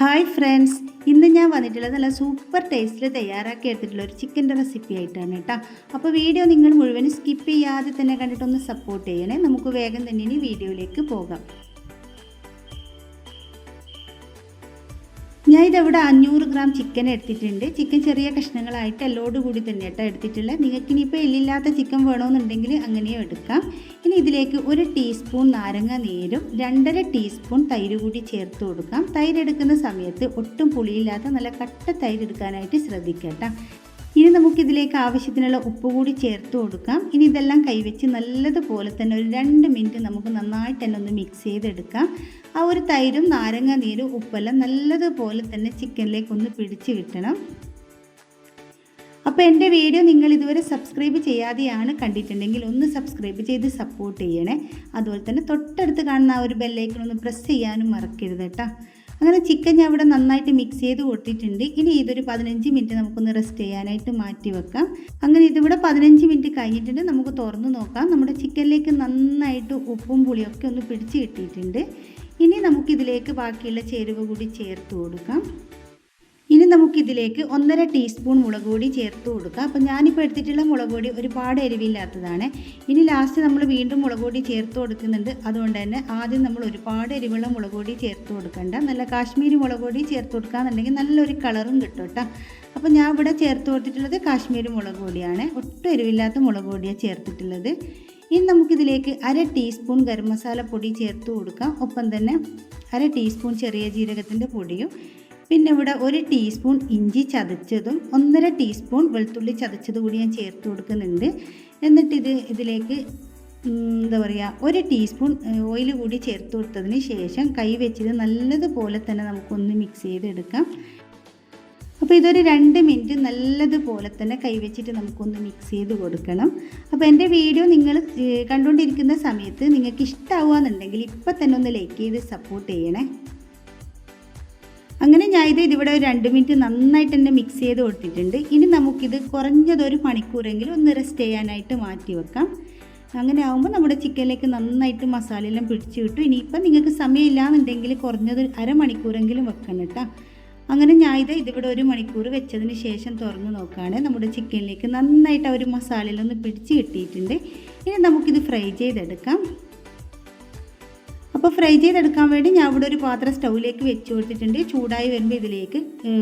Hi friends. ഇന്ന് ഞാൻ വന്നിട്ടുള്ളത് നല്ല സൂപ്പർ ടേസ്റ്റിൽ തയ്യാറാക്കി എടുത്തിട്ടുള്ള ഒരു ചിക്കന്റെ റെസിപ്പി ആയിട്ടാണ് കേട്ടോ. അപ്പോൾ വീഡിയോ നിങ്ങൾ മുഴുവനും സ്കിപ്പ് ചെയ്യാതെ തന്നെ കണ്ടിട്ടൊന്ന് സപ്പോർട്ട് ചെയ്യണേ. നമുക്ക് വേഗം തന്നെ ഇനി വീഡിയോയിലേക്ക് പോകാം. ഞാൻ ഇവിടെ അഞ്ഞൂറ് ഗ്രാം ചിക്കൻ എടുത്തിട്ടുണ്ട്. ചിക്കൻ ചെറിയ കഷ്ണങ്ങളായിട്ട് എല്ലോട് കൂടി തന്നെ കേട്ടോ എടുത്തിട്ടുള്ളത്. നിങ്ങൾക്ക് ഇനിയിപ്പോൾ എല്ലില്ലാത്ത ചിക്കൻ വേണമെന്നുണ്ടെങ്കിൽ അങ്ങനെയും എടുക്കാം. ഇനി ഇതിലേക്ക് ഒരു ടീസ്പൂൺ നാരങ്ങ നീരും രണ്ടര ടീസ്പൂൺ തൈര് കൂടി ചേർത്ത് കൊടുക്കാം. തൈര് എടുക്കുന്ന സമയത്ത് ഒട്ടും പുളിയില്ലാത്ത നല്ല കട്ട തൈര് എടുക്കാനായിട്ട് ശ്രദ്ധിക്കട്ടോ ഇനി നമുക്കിതിലേക്ക് ആവശ്യത്തിനുള്ള ഉപ്പ് കൂടി ചേർത്ത് കൊടുക്കാം. ഇനി ഇതെല്ലാം കൈവച്ച് നല്ലതുപോലെ തന്നെ ഒരു രണ്ട് മിനിറ്റ് നമുക്ക് നന്നായിട്ട് തന്നെ ഒന്ന് മിക്സ് ചെയ്തെടുക്കാം. ആ ഒരു തൈരും നാരങ്ങ നീരും ഉപ്പെല്ലാം നല്ലതുപോലെ തന്നെ ചിക്കനിലേക്ക് ഒന്ന് പിടിച്ച് കിട്ടണം. അപ്പോൾ എന്റെ വീഡിയോ നിങ്ങൾ ഇതുവരെ സബ്സ്ക്രൈബ് ചെയ്യാതെയാണ് കണ്ടിട്ടുണ്ടെങ്കിൽ ഒന്ന് സബ്സ്ക്രൈബ് ചെയ്ത് സപ്പോർട്ട് ചെയ്യണേ. അതുപോലെ തന്നെ തൊട്ടടുത്ത് കാണുന്ന ആ ഒരു ബെല്ലൈക്കൺ ഒന്ന് പ്രസ് ചെയ്യാനും മറക്കരുത് കേട്ടോ. അങ്ങനെ ചിക്കൻ ഞാൻ ഇവിടെ നന്നായിട്ട് മിക്സ് ചെയ്ത് കൊടുത്തിട്ടുണ്ട് ഇനി ഇതൊരു പതിനഞ്ച് മിനിറ്റ് നമുക്കൊന്ന് റെസ്റ്റ് ചെയ്യാനായിട്ട് മാറ്റി വെക്കാം. അങ്ങനെ ഇതിവിടെ പതിനഞ്ച് മിനിറ്റ് കഴിഞ്ഞിട്ടുണ്ട്. നമുക്ക് തുറന്ന് നോക്കാം. നമ്മുടെ ചിക്കനിലേക്ക് നന്നായിട്ട് ഉപ്പും പുളിയൊക്കെ ഒന്ന് പിടിച്ച് കിട്ടിയിട്ടുണ്ട്. ഇനി നമുക്കിതിലേക്ക് ബാക്കിയുള്ള ചേരുവ കൂടി ചേർത്ത് കൊടുക്കാം. ഇനി നമുക്കിതിലേക്ക് ഒന്നര ടീസ്പൂൺ മുളക് പൊടി ചേർത്ത് കൊടുക്കാം. അപ്പോൾ ഞാനിപ്പോൾ എടുത്തിട്ടുള്ള മുളക് പൊടി ഒരുപാട് എരിവില്ലാത്തതാണ്. ഇനി ലാസ്റ്റ് നമ്മൾ വീണ്ടും മുളക് പൊടി ചേർത്ത് കൊടുക്കുന്നുണ്ട്. അതുകൊണ്ട് തന്നെ ആദ്യം നമ്മൾ ഒരുപാട് എരിവുള്ള മുളക് പൊടി ചേർത്ത് കൊടുക്കണ്ട. നല്ല കാശ്മീരി മുളക് പൊടി ചേർത്ത് കൊടുക്കുകയെന്നുണ്ടെങ്കിൽ നല്ലൊരു കളറും കിട്ടും കേട്ടോ. അപ്പോൾ ഞാൻ ഇവിടെ ചേർത്ത് കൊടുത്തിട്ടുള്ളത് കാശ്മീരി മുളക് പൊടിയാണ്. ഒട്ടും എരിവില്ലാത്ത മുളക് പൊടിയാണ് ചേർത്തിട്ടുള്ളത്. ഇനി നമുക്കിതിലേക്ക് അര ടീസ്പൂൺ ഗരം മസാല പൊടി ചേർത്ത് കൊടുക്കാം. ഒപ്പം തന്നെ അര ടീസ്പൂൺ ചെറിയ ജീരകത്തിന്റെ പൊടിയും പിന്നെ ഇവിടെ ഒരു ടീസ്പൂൺ ഇഞ്ചി ചതച്ചതും ഒന്നര ടീസ്പൂൺ വെളുത്തുള്ളി ചതച്ചത് കൂടി ഞാൻ ചേർത്ത് കൊടുക്കുന്നുണ്ട്. എന്നിട്ട് ഇത് ഇതിലേക്ക് എന്താ പറയുക ഒരു ടീസ്പൂൺ ഓയിൽ കൂടി ചേർത്ത് കൊടുത്തതിന് ശേഷം കൈ വെച്ചത് നല്ലതുപോലെ തന്നെ നമുക്കൊന്ന് മിക്സ് ചെയ്തെടുക്കാം. അപ്പോൾ ഇതൊരു രണ്ട് മിനിറ്റ് നല്ലതുപോലെ തന്നെ കൈവച്ചിട്ട് നമുക്കൊന്ന് മിക്സ് ചെയ്ത് കൊടുക്കണം. അപ്പോൾ എന്റെ വീഡിയോ നിങ്ങൾ കണ്ടുകൊണ്ടിരിക്കുന്ന സമയത്ത് നിങ്ങൾക്ക് ഇഷ്ടമാവുകയെന്നുണ്ടെങ്കിൽ ഇപ്പം തന്നെ ഒന്ന് ലൈക്ക് ചെയ്ത് സപ്പോർട്ട് ചെയ്യണേ. അങ്ങനെ ഞാൻ ഇത് ഇതിവിടെ ഒരു രണ്ട് മിനിറ്റ് നന്നായിട്ട് തന്നെ മിക്സ് ചെയ്ത് കൊടുത്തിട്ടുണ്ട്. ഇനി നമുക്കിത് കുറഞ്ഞതൊരു മണിക്കൂറെങ്കിലും ഒന്ന് റെസ്റ്റ് ചെയ്യാനായിട്ട് മാറ്റി വെക്കാം. അങ്ങനെ ആകുമ്പോൾ നമ്മുടെ ചിക്കനിലേക്ക് നന്നായിട്ട് മസാലയെല്ലാം പിടിച്ചു കിട്ടും. ഇനിയിപ്പം നിങ്ങൾക്ക് സമയമില്ലാന്നുണ്ടെങ്കിൽ കുറഞ്ഞത് അരമണിക്കൂറെങ്കിലും വെക്കണം കേട്ടോ. അങ്ങനെ ഞാൻ ഇത് ഇതിവിടെ ഒരു മണിക്കൂർ വെച്ചതിന് ശേഷം തുറന്ന് നോക്കുകയാണ്. നമ്മുടെ ചിക്കനിലേക്ക് നന്നായിട്ട് ആ ഒരു മസാലയിലൊന്ന് പിടിച്ച് കിട്ടിയിട്ടുണ്ട്. ഇനി നമുക്കിത് ഫ്രൈ ചെയ്തെടുക്കാം. അപ്പോൾ ഫ്രൈ ചെയ്തെടുക്കാൻ വേണ്ടി ഞാൻ ഇവിടെ ഒരു പാത്രം സ്റ്റൗവിലേക്ക് വെച്ച് കൊടുത്തിട്ടുണ്ട്. ചൂടായി വരുമ്പോൾ ഇതിലേക്ക്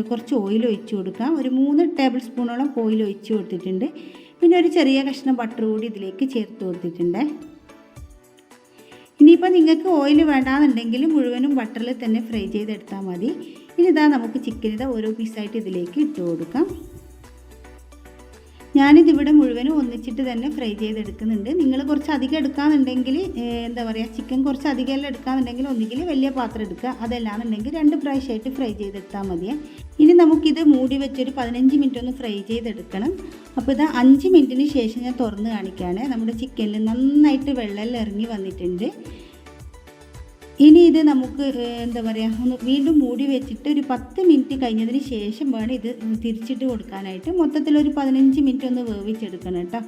കുറച്ച് ഓയിൽ ഒഴിച്ചു കൊടുക്കാം. ഒരു മൂന്ന് ടേബിൾ സ്പൂണോളം ഓയിൽ ഒഴിച്ച് കൊടുത്തിട്ടുണ്ട്. പിന്നെ ഒരു ചെറിയ കഷ്ണം ബട്ടർ കൂടി ഇതിലേക്ക് ചേർത്ത് കൊടുത്തിട്ടുണ്ട്. ഇനിയിപ്പോൾ നിങ്ങൾക്ക് ഓയിൽ വേണ്ടാന്നുണ്ടെങ്കിൽ മുഴുവനും ബട്ടറിൽ തന്നെ ഫ്രൈ ചെയ്തെടുത്താൽ മതി. ഇനി ഇതാ നമുക്ക് ചിക്കൻ ഓരോ പീസായിട്ട് ഇതിലേക്ക് ഇട്ട് കൊടുക്കാം. ഞാനിതിവിടെ മുഴുവനും ഒന്നിച്ചിട്ട് തന്നെ ഫ്രൈ ചെയ്തെടുക്കുന്നുണ്ട്. നിങ്ങൾ കുറച്ച് അധികം എടുക്കാന്നുണ്ടെങ്കിൽ എന്താ പറയുക ചിക്കൻ കുറച്ച് അധികം എല്ലാം എടുക്കാന്നുണ്ടെങ്കിൽ ഒന്നുകിൽ വലിയ പാത്രം എടുക്കുക. അതല്ലാന്നുണ്ടെങ്കിൽ രണ്ട് പ്രാവശ്യമായിട്ട് ഫ്രൈ ചെയ്തെടുത്താൽ മതിയെ. ഇനി നമുക്കിത് മൂടി വെച്ചൊരു പതിനഞ്ച് മിനിറ്റ് ഒന്ന് ഫ്രൈ ചെയ്തെടുക്കണം. അപ്പോൾ ഇത് അഞ്ച് മിനിറ്റിന് ശേഷം ഞാൻ തുറന്ന് കാണിക്കുകയാണ്. നമ്മുടെ ചിക്കനിൽ നന്നായിട്ട് വെള്ളം ഇറങ്ങി വന്നിട്ടുണ്ട്. ഇനി ഇത് നമുക്ക് എന്താ പറയുക ഒന്ന് വീണ്ടും മൂടി വെച്ചിട്ട് ഒരു പത്ത് മിനിറ്റ് കഴിഞ്ഞതിന് ശേഷം വേണം ഇത് തിരിച്ചിട്ട് കൊടുക്കാനായിട്ട്. മൊത്തത്തിൽ ഒരു പതിനഞ്ച് മിനിറ്റ് ഒന്ന് വേവിച്ചെടുക്കണം കേട്ടോ.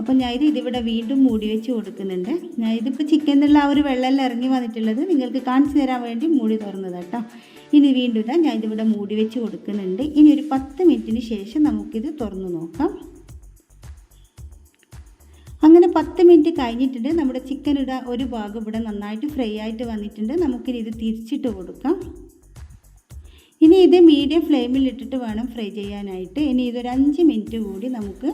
അപ്പം ഞാൻ ഇത് ഇതിവിടെ വീണ്ടും മൂടി വെച്ച് കൊടുക്കുന്നുണ്ട്. ഞാൻ ഇതിപ്പോൾ ഉള്ള ആ ഒരു വെള്ളമെല്ലാം ഇറങ്ങി വന്നിട്ടുള്ളത് നിങ്ങൾക്ക് കാണിച്ചു തരാൻ വേണ്ടി മൂടി തുറന്നത് കേട്ടോ. ഇനി വീണ്ടും ഞാൻ ഇതിവിടെ മൂടി വെച്ച് കൊടുക്കുന്നുണ്ട്. ഇനി ഒരു പത്ത് മിനിറ്റിന് ശേഷം നമുക്കിത് തുറന്ന് നോക്കാം. അങ്ങനെ പത്ത് മിനിറ്റ് കഴിഞ്ഞിട്ടുണ്ട്. നമ്മുടെ ചിക്കൻ ഇട ഒരു ഭാഗം ഇവിടെ നന്നായിട്ട് ഫ്രൈ ആയിട്ട് വന്നിട്ടുണ്ട്. നമുക്കിനി ഇത് തിരിച്ചിട്ട് കൊടുക്കാം. ഇനി ഇത് മീഡിയം ഫ്ലെയിമിൽ ഇട്ടിട്ട് വേണം ഫ്രൈ ചെയ്യാനായിട്ട്. ഇനി ഇതൊരു അഞ്ച് മിനിറ്റ് കൂടി നമുക്ക്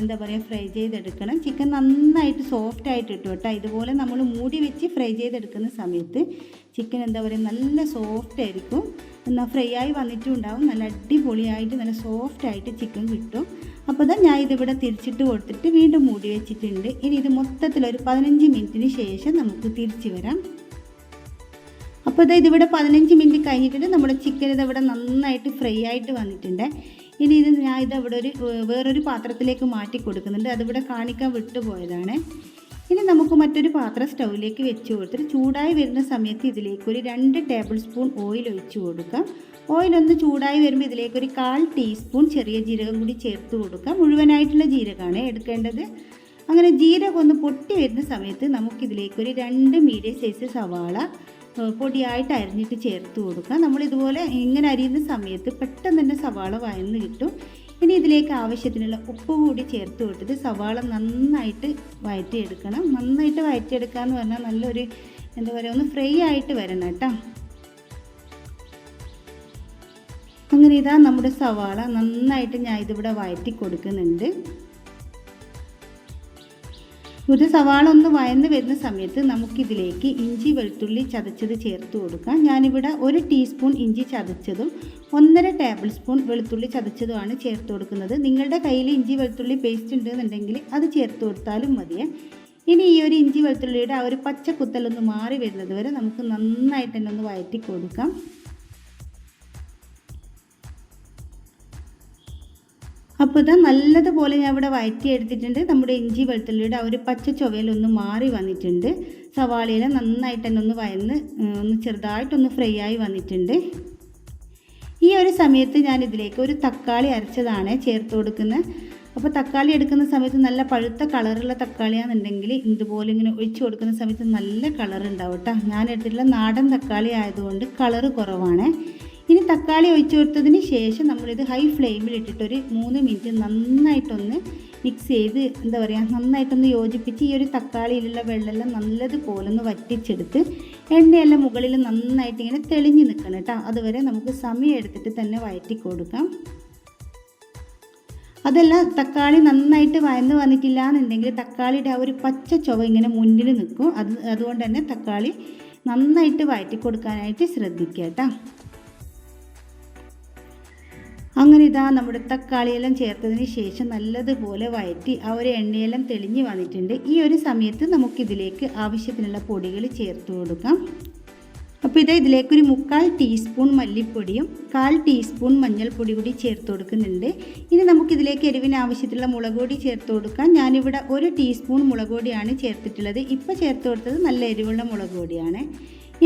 എന്താ പറയുക ഫ്രൈ ചെയ്തെടുക്കണം. ചിക്കൻ നന്നായിട്ട് സോഫ്റ്റ് ആയിട്ട് ഇട്ടു കേട്ടോ. ഇതുപോലെ നമ്മൾ മൂടി വെച്ച് ഫ്രൈ ചെയ്തെടുക്കുന്ന സമയത്ത് ചിക്കൻ എന്താ പറയുക നല്ല സോഫ്റ്റ് ആയിരിക്കും. എന്നാൽ ഫ്രൈ ആയി വന്നിട്ടും ഉണ്ടാവും നല്ല അടിപൊളിയായിട്ട് നല്ല സോഫ്റ്റ് ആയിട്ട് ചിക്കൻ കിട്ടും. അപ്പോൾ ഇതാ ഞാൻ ഇതിവിടെ തിരിച്ചിട്ട് കൊടുത്തിട്ട് വീണ്ടും മൂടി വെച്ചിട്ടുണ്ട്. ഇനി ഇത് മൊത്തത്തിൽ ഒരു പതിനഞ്ച് മിനിറ്റിന് ശേഷം നമുക്ക് തിരിച്ച് വരാം. അപ്പോൾ ഇതാ ഇതിവിടെ പതിനഞ്ച് മിനിറ്റ് കഴിഞ്ഞിട്ടുണ്ട്. നമ്മുടെ ചിക്കൻ ഇതിവിടെ നന്നായിട്ട് ഫ്രൈ ആയിട്ട് വന്നിട്ടുണ്ട്. ഇനി ഇത് ഞാൻ ഇത് അവിടെ ഒരു വേറൊരു പാത്രത്തിലേക്ക് മാറ്റി കൊടുക്കുന്നുണ്ട്. അതിവിടെ കാണിക്കാൻ വിട്ടുപോയതാണ് ഇനി നമുക്ക് മറ്റൊരു പാത്രം സ്റ്റൗവിലേക്ക് വെച്ച് കൊടുത്തിട്ട് ചൂടായി വരുന്ന സമയത്ത് ഇതിലേക്ക് ഒരു രണ്ട് ടേബിൾ സ്പൂൺ ഓയിൽ ഒഴിച്ച് കൊടുക്കാം. ഓയിൽ ഒന്ന് ചൂടായി വരുമ്പോൾ ഇതിലേക്ക് ഒരു കാൽ ടീസ്പൂൺ ചെറിയ ജീരകം കൂടി ചേർത്ത് കൊടുക്കാം. മുഴുവനായിട്ടുള്ള ജീരകമാണ് എടുക്കേണ്ടത്. അങ്ങനെ ജീരകം ഒന്ന് പൊട്ടി വരുന്ന സമയത്ത് നമുക്കിതിലേക്ക് ഒരു രണ്ട് മീഡിയം സൈസ് സവാള പൊടിയായിട്ട് അരിഞ്ഞിട്ട് ചേർത്ത് കൊടുക്കുക. നമ്മൾ ഇതുപോലെ ഇങ്ങനെ അരിയുന്ന സമയത്ത് പെട്ടെന്ന് തന്നെ സവാള വയന്ന് കിട്ടും. ഇനി ഇതിലേക്ക് ആവശ്യത്തിനുള്ള ഉപ്പ് കൂടി ചേർത്ത് കൊടുത്തിട്ട് സവാള നന്നായിട്ട് വഴറ്റിയെടുക്കണം നന്നായിട്ട് വഴറ്റിയെടുക്കുക എന്ന് പറഞ്ഞാൽ നല്ലൊരു എന്താ പറയുക ഒന്ന് ഫ്രൈ ആയിട്ട് വരണം കേട്ടോ. അങ്ങനെ ഇതാ നമ്മുടെ സവാള നന്നായിട്ട് ഞാൻ ഇതിവിടെ വഴറ്റി കൊടുക്കുന്നുണ്ട്. ഒരു സവാള ഒന്ന് വയന്ന് വരുന്ന സമയത്ത് നമുക്കിതിലേക്ക് ഇഞ്ചി വെളുത്തുള്ളി ചതച്ചത് ചേർത്ത് കൊടുക്കാം. ഞാനിവിടെ ഒരു ടീസ്പൂൺ ഇഞ്ചി ചതച്ചതും ഒന്നര ടേബിൾ സ്പൂൺ വെളുത്തുള്ളി ചതച്ചതുമാണ് ചേർത്ത് കൊടുക്കുന്നത്. നിങ്ങളുടെ കയ്യിൽ ഇഞ്ചി വെളുത്തുള്ളി പേസ്റ്റ് ഉണ്ടെന്നുണ്ടെങ്കിൽ അത് ചേർത്ത് കൊടുത്താലും മതിയേ. ഇനി ഈ ഒരു ഇഞ്ചി വെളുത്തുള്ളിയുടെ ആ ഒരു പച്ച കുത്തലൊന്ന് മാറി വരുന്നത് വരെ നമുക്ക് നന്നായിട്ട് തന്നെ ഒന്ന് വഴറ്റി കൊടുക്കാം. അപ്പോൾ ഇതാ നല്ലതുപോലെ ഞാൻ ഇവിടെ വഴറ്റി എടുത്തിട്ടുണ്ട് നമ്മുടെ ഇഞ്ചി വെളുത്തുള്ളിയുടെ ആ ഒരു പച്ച ചുവയിലൊന്ന് മാറി വന്നിട്ടുണ്ട്. സവാളയിൽ നന്നായിട്ട് തന്നെ ഒന്ന് വയന്ന് ഒന്ന് ചെറുതായിട്ടൊന്ന് ഫ്രൈ ആയി വന്നിട്ടുണ്ട്. ഈ ഒരു സമയത്ത് ഞാൻ ഇതിലേക്ക് ഒരു തക്കാളി അരച്ചതാണ് ചേർത്ത് കൊടുക്കുന്നത്. അപ്പോൾ തക്കാളി എടുക്കുന്ന സമയത്ത് നല്ല പഴുത്ത കളറുള്ള തക്കാളിയാണെന്നുണ്ടെങ്കിൽ ഇതുപോലെ ഇങ്ങനെ ഒഴിച്ചു കൊടുക്കുന്ന സമയത്ത് നല്ല കളർ ഉണ്ടാവും കേട്ടോ. ഞാൻ എടുത്തിട്ടുള്ള നാടൻ തക്കാളി ആയതുകൊണ്ട് കളറ് കുറവാണ്. ഇനി തക്കാളി ഒഴിച്ചു കൊടുത്തതിന് ശേഷം നമ്മളിത് ഹൈ ഫ്ലെയിമിൽ ഇട്ടിട്ട് ഒരു മൂന്ന് മിനിറ്റ് നന്നായിട്ടൊന്ന് മിക്സ് ചെയ്ത് എന്താ പറയുക നന്നായിട്ടൊന്ന് യോജിപ്പിച്ച് ഈ ഒരു തക്കാളിയിലുള്ള വെള്ളമെല്ലാം നല്ലതുപോലെ ഒന്ന് വറ്റിച്ചെടുത്ത് എണ്ണയെല്ലാം മുകളിൽ നന്നായിട്ട് ഇങ്ങനെ തെളിഞ്ഞ് നിൽക്കണം കേട്ടോ അതുവരെ നമുക്ക് സമയം എടുത്തിട്ട് തന്നെ വഴറ്റി കൊടുക്കാം. അതല്ല തക്കാളി നന്നായിട്ട് വയന്ന് വന്നിട്ടില്ല എന്നുണ്ടെങ്കിൽ തക്കാളിയുടെ ആ ഒരു പച്ച ചുവ ഇങ്ങനെ മുന്നിൽ നിൽക്കും. അത് അതുകൊണ്ട് തന്നെ തക്കാളി നന്നായിട്ട് വഴറ്റി കൊടുക്കാനായിട്ട് ശ്രദ്ധിക്കുക കേട്ടോ അങ്ങനെ ഇതാ നമ്മുടെ തക്കാളിയെല്ലാം ചേർത്തതിന് ശേഷം നല്ലതുപോലെ വഴറ്റി ആ ഒരു എണ്ണയെല്ലാം തെളിഞ്ഞു വന്നിട്ടുണ്ട്. ഈ ഒരു സമയത്ത് നമുക്കിതിലേക്ക് ആവശ്യത്തിനുള്ള പൊടികൾ ചേർത്ത് കൊടുക്കാം. അപ്പോൾ ഇതാ ഇതിലേക്കൊരു മുക്കാൽ ടീസ്പൂൺ മല്ലിപ്പൊടിയും കാൽ ടീസ്പൂൺ മഞ്ഞൾപ്പൊടി കൂടി ചേർത്ത് കൊടുക്കുന്നുണ്ട്. ഇനി നമുക്കിതിലേക്ക് എരിവിന് ആവശ്യത്തിലുള്ള മുളക് പൊടി ചേർത്ത് കൊടുക്കാം. ഞാനിവിടെ ഒരു ടീസ്പൂൺ മുളക് പൊടിയാണ് ചേർത്തിട്ടുള്ളത്. ഇപ്പോൾ ചേർത്ത് കൊടുത്തത് നല്ല എരിവുള്ള മുളക് പൊടിയാണ്.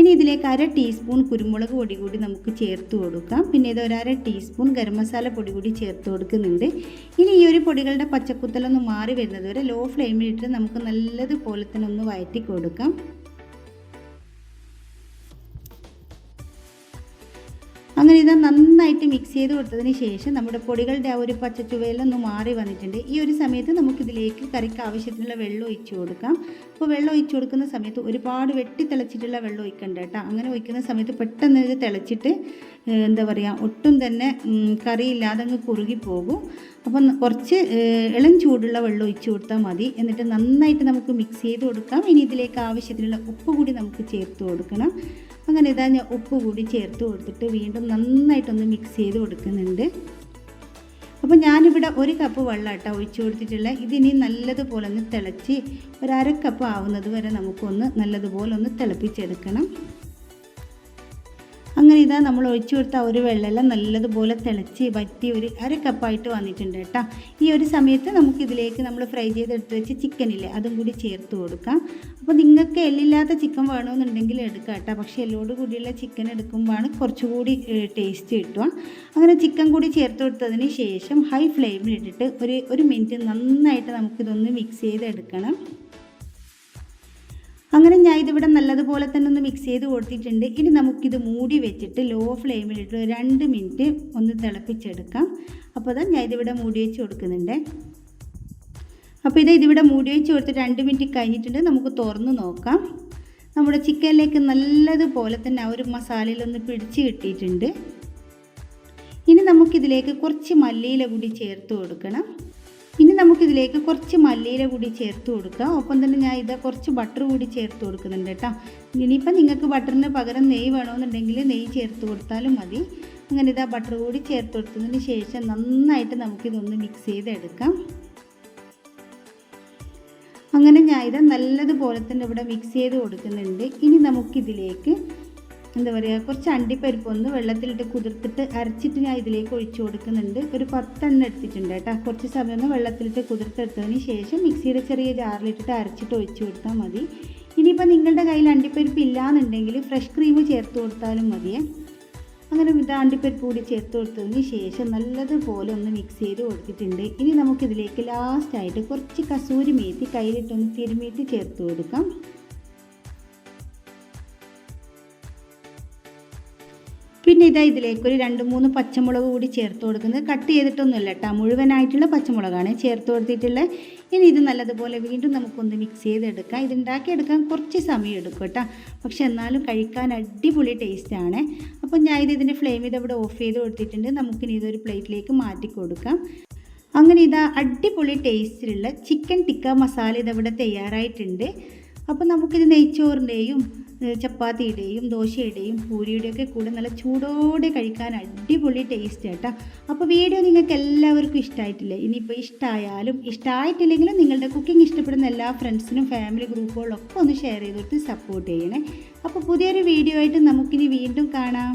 ഇനി ഇതിലേക്ക് അര ടീസ്പൂൺ കുരുമുളക് പൊടി കൂടി നമുക്ക് ചേർത്ത് കൊടുക്കാം. പിന്നെ ഇത് ഒരു അര ടീസ്പൂൺ ഗരം മസാല പൊടി കൂടി ചേർത്ത് കൊടുക്കുന്നുണ്ട്. ഇനി ഈ ഒരു പൊടികളുടെ പച്ചക്കുത്തലൊന്ന് മാറി വരുന്നത് വരെ ലോ ഫ്ലെയിമിലിട്ട് നമുക്ക് നല്ലതുപോലെ തന്നെ ഒന്ന് വഴറ്റി കൊടുക്കാം. അങ്ങനെ ഇത് നന്നായിട്ട് മിക്സ് ചെയ്ത് കൊടുത്തതിന് ശേഷം നമ്മുടെ പൊടികളുടെ ആ ഒരു പച്ചച്ചുവയിലൊന്ന് മാറി വന്നിട്ടുണ്ട്. ഈ ഒരു സമയത്ത് നമുക്കിതിലേക്ക് കറിക്ക് ആവശ്യത്തിനുള്ള വെള്ളം ഒഴിച്ച് കൊടുക്കാം. അപ്പോൾ വെള്ളം ഒഴിച്ചു കൊടുക്കുന്ന സമയത്ത് ഒരുപാട് വെട്ടി തിളച്ചിട്ടുള്ള വെള്ളം ഒഴിക്കണ്ട കേട്ടോ. അങ്ങനെ ഒഴിക്കുന്ന സമയത്ത് പെട്ടെന്ന് ഇത് തിളച്ചിട്ട് എന്താ പറയുക ഒട്ടും തന്നെ കറി കറിയില്ലാതെ അങ്ങ് കുറുകി പോകും. അപ്പം കുറച്ച് ഇളം ചൂടുള്ള വെള്ളം ഒഴിച്ചു കൊടുത്താൽ മതി. എന്നിട്ട് നന്നായിട്ട് നമുക്ക് മിക്സ് ചെയ്ത് കൊടുക്കാം. ഇനി ഇതിലേക്ക് ആവശ്യത്തിനുള്ള ഉപ്പ് കൂടി നമുക്ക് ചേർത്ത് കൊടുക്കണം. അങ്ങനെ ഇതാ ഞാൻ ഉപ്പ് കൂടി ചേർത്ത് കൊടുത്തിട്ട് വീണ്ടും നന്നായിട്ടൊന്ന് മിക്സ് ചെയ്ത് കൊടുക്കുന്നുണ്ട്. അപ്പോൾ ഞാനിവിടെ ഒരു കപ്പ് വെള്ളം കേട്ടോ ഒഴിച്ചു കൊടുത്തിട്ടുള്ള ഇതിനി നല്ലതുപോലെ ഒന്ന് തിളച്ച് ഒരു കപ്പ് ആവുന്നത് വരെ നമുക്കൊന്ന് നല്ലതുപോലെ ഒന്ന് തിളപ്പിച്ചെടുക്കണം. അങ്ങനെ ഇതാ നമ്മൾ ഒഴിച്ചു കൊടുത്ത ഒരു വെള്ളമെല്ലാം നല്ലതുപോലെ തിളച്ച് വറ്റി ഒരു അര കപ്പായിട്ട് വന്നിട്ടുണ്ട് കേട്ടോ. ഈ ഒരു സമയത്ത് നമുക്കിതിലേക്ക് നമ്മൾ ഫ്രൈ ചെയ്തെടുത്ത് വെച്ച് ചിക്കനില്ലേ അതും കൂടി ചേർത്ത് കൊടുക്കാം. അപ്പോൾ നിങ്ങൾക്ക് എല്ലില്ലാത്ത ചിക്കൻ വേണമെന്നുണ്ടെങ്കിൽ എടുക്കാം കേട്ടോ. പക്ഷേ എല്ലോട് കൂടിയുള്ള ചിക്കൻ എടുക്കുമ്പോഴാണ് കുറച്ചുകൂടി ടേസ്റ്റ് കിട്ടുക. അങ്ങനെ ചിക്കൻ കൂടി ചേർത്ത് കൊടുത്തതിന് ശേഷം ഹൈ ഫ്ലെയിമിലിട്ടിട്ട് ഒരു ഒരു മിനിറ്റ് നന്നായിട്ട് നമുക്കിതൊന്ന് മിക്സ് ചെയ്തെടുക്കണം. അങ്ങനെ ഞാൻ ഇതിവിടെ നല്ലതുപോലെ തന്നെ ഒന്ന് മിക്സ് ചെയ്ത് കൊടുത്തിട്ടുണ്ട്. ഇനി നമുക്കിത് മൂടി വെച്ചിട്ട് ലോ ഫ്ലെയിമിലിട്ട് രണ്ട് മിനിറ്റ് ഒന്ന് തിളപ്പിച്ചെടുക്കാം. അപ്പോൾ അതാ ഞാൻ ഇതിവിടെ മൂടി വെച്ച് കൊടുക്കുന്നുണ്ട്. അപ്പോൾ ഇത് ഇതിവിടെ മൂടി വെച്ച് കൊടുത്ത് രണ്ട് മിനിറ്റ് കഴിഞ്ഞിട്ടുണ്ട്. നമുക്ക് തുറന്ന് നോക്കാം. നമ്മുടെ ചിക്കനിലേക്ക് നല്ലതുപോലെ തന്നെ ആ ഒരു മസാലയിലൊന്ന് പിടിച്ച് കിട്ടിയിട്ടുണ്ട്. ഇനി നമുക്കിതിലേക്ക് കുറച്ച് മല്ലിയില കൂടി ചേർത്ത് കൊടുക്കണം. നമുക്കിതിലേക്ക് കുറച്ച് മല്ലിയില കൂടി ചേർത്ത് കൊടുക്കാം. ഒപ്പം തന്നെ ഞാൻ ഇത് കുറച്ച് ബട്ടർ കൂടി ചേർത്ത് കൊടുക്കുന്നുണ്ട് കേട്ടോ. ഇനിയിപ്പോൾ നിങ്ങൾക്ക് ബട്ടറിന് പകരം നെയ്യ് വേണമെന്നുണ്ടെങ്കിൽ നെയ്യ് ചേർത്ത് കൊടുത്താലും മതി. അങ്ങനെ ഇതാ ബട്ടർ കൂടി ചേർത്ത് കൊടുത്തതിന് ശേഷം നന്നായിട്ട് നമുക്കിതൊന്ന് മിക്സ് ചെയ്തെടുക്കാം. അങ്ങനെ ഞാൻ ഇത് നല്ലതുപോലെ തന്നെ ഇവിടെ മിക്സ് ചെയ്ത് കൊടുക്കുന്നുണ്ട്. ഇനി നമുക്കിതിലേക്ക് എന്താ പറയുക കുറച്ച് അണ്ടിപ്പരിപ്പ് ഒന്ന് വെള്ളത്തിലിട്ട് കുതിർത്തിട്ട് അരച്ചിട്ട് ഞാൻ ഇതിലേക്ക് ഒഴിച്ചു കൊടുക്കുന്നുണ്ട്. ഒരു പത്തെണ്ണം എടുത്തിട്ടുണ്ട് കേട്ടോ. കുറച്ച് സമയം ഒന്ന് വെള്ളത്തിലിട്ട് കുതിർത്തെടുത്തതിന് ശേഷം മിക്സിയുടെ ചെറിയ ജാറിലിട്ടിട്ട് അരച്ചിട്ട് ഒഴിച്ചു കൊടുത്താൽ മതി. ഇനിയിപ്പോൾ നിങ്ങളുടെ കയ്യിൽ അണ്ടിപ്പരിപ്പ് ഇല്ലാന്നുണ്ടെങ്കിൽ ഫ്രഷ് ക്രീം ചേർത്ത് കൊടുത്താലും മതിയേ. അങ്ങനെ ഇത് അണ്ടിപ്പരിപ്പ് കൂടി ചേർത്ത് കൊടുത്തതിന് ശേഷം നല്ലതുപോലെ ഒന്ന് മിക്സ് ചെയ്ത് കൊടുത്തിട്ടുണ്ട്. ഇനി നമുക്കിതിലേക്ക് ലാസ്റ്റായിട്ട് കുറച്ച് കസൂരി മേത്തി കയ്യിലിട്ടൊന്ന് തിരുമിയിട്ട് ചേർത്ത് കൊടുക്കാം. പിന്നെ ഇതാ ഇതിലേക്ക് ഒരു രണ്ട് മൂന്ന് പച്ചമുളക് കൂടി ചേർത്ത് കൊടുക്കുന്നത്. കട്ട് ചെയ്തിട്ടൊന്നുമില്ല കേട്ടോ. മുഴുവനായിട്ടുള്ള പച്ചമുളകാണ് ചേർത്ത് കൊടുത്തിട്ടുള്ളത്. ഇനി ഇത് നല്ലതുപോലെ വീണ്ടും നമുക്കൊന്ന് മിക്സ് ചെയ്തെടുക്കാം. ഇത് ഉണ്ടാക്കിയെടുക്കാൻ കുറച്ച് സമയം എടുക്കും കേട്ടോ. പക്ഷെ എന്നാലും കഴിക്കാൻ അടിപൊളി ടേസ്റ്റാണ് അപ്പോൾ ഞാൻ ഇത് ഇതിന്റെ ഫ്ലെയിം ഇത് ഇവിടെ ഓഫ് ചെയ്ത് കൊടുത്തിട്ടുണ്ട്. നമുക്കിനി ഇതൊരു പ്ലേറ്റിലേക്ക് മാറ്റി കൊടുക്കാം. അങ്ങനെ ഇതാ അടിപൊളി ടേസ്റ്റിലുള്ള ചിക്കൻ ടിക്ക മസാല ഇതവിടെ തയ്യാറായിട്ടുണ്ട്. അപ്പോൾ നമുക്കിത് നെയ്ച്ചോറിന്റെയും ചപ്പാത്തിയുടെയും ദോശയുടെയും പൂരിയുടെയും ഒക്കെ കൂടെ നല്ല ചൂടോടെ കഴിക്കാൻ അടിപൊളി ടേസ്റ്റ് കേട്ടോ അപ്പോൾ വീഡിയോ നിങ്ങൾക്ക് എല്ലാവർക്കും ഇഷ്ടമായിട്ടില്ലേ ഇനിയിപ്പോൾ ഇഷ്ടമായാലും ഇഷ്ടമായിട്ടില്ലെങ്കിലും നിങ്ങളുടെ കുക്കിംഗ് ഇഷ്ടപ്പെടുന്ന എല്ലാ ഫ്രണ്ട്സിനും ഫാമിലി ഗ്രൂപ്പുകളൊക്കെ ഒന്ന് ഷെയർ ചെയ്ത് കൊടുത്ത് സപ്പോർട്ട് ചെയ്യണേ. അപ്പോൾ പുതിയൊരു വീഡിയോ ആയിട്ട് നമുക്കിനി വീണ്ടും കാണാം.